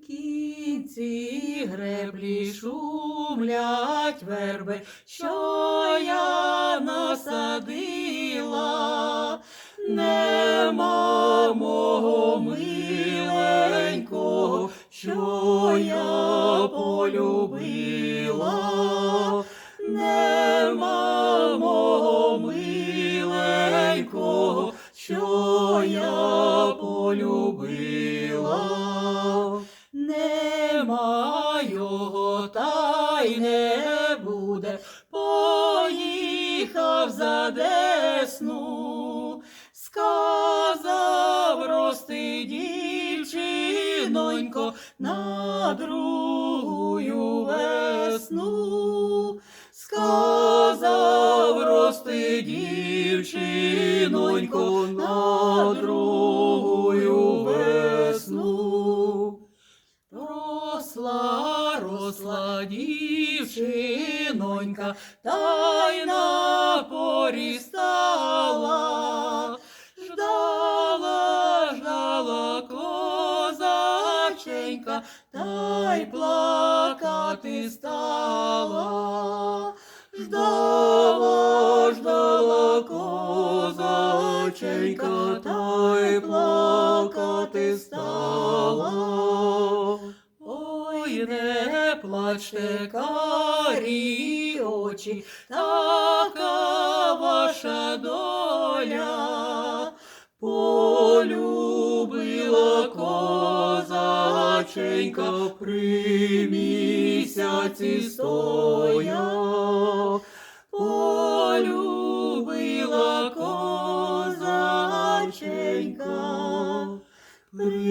кінці греблі шумлять верби, що я насадила, нема мого миленького, що я полюбила, нема мого миленького, що я полюбила. Нема його, та й не буде, поїхав за десну, сказав рости дівчинонько на другую весну, сказав рости дівчинонько на другую дівчинонька, та й на порі стала. Ждала, ждала козаченька, та й плакати стала. Ждала, ждала козаченька, та й плакати стала. Ой, не плачте, карі очі, така ваша доля. Полюбила козаченька при місяці стоя. Полюбила козаченька при